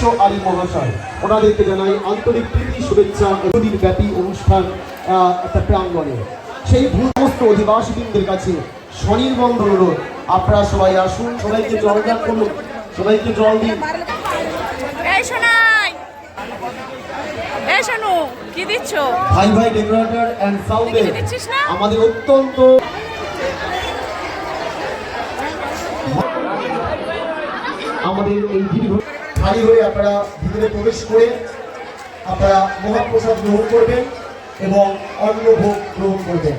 বিশ্ব আলী মহাশয়। ওনাদেরকে জানাই আন্তরিক প্রীতি শুভেচ্ছা এতদিন ব্যাপী অনুষ্ঠান একটা প্রাঙ্গণে। সেই ভূ সমস্ত অধিবাসীবৃন্দের কাছে স্বনির্বন্ধ অনুরোধ। আপনারা সবাই আসুন সবাইকে জলদান করুন সবাইকে জল দিন। কি দিচ্ছ? ভাই ভাই ডেকোরেটর সাউন্ডে? আমাদের অত্যন্ত আমাদের এই দীর্ঘ খালি হয়ে আপনারা ভিতরে প্রবেশ করে আপনারা মহাপ্রসাদ গ্রহণ করবেন এবং অন্ন ভোগ গ্রহণ করবেন।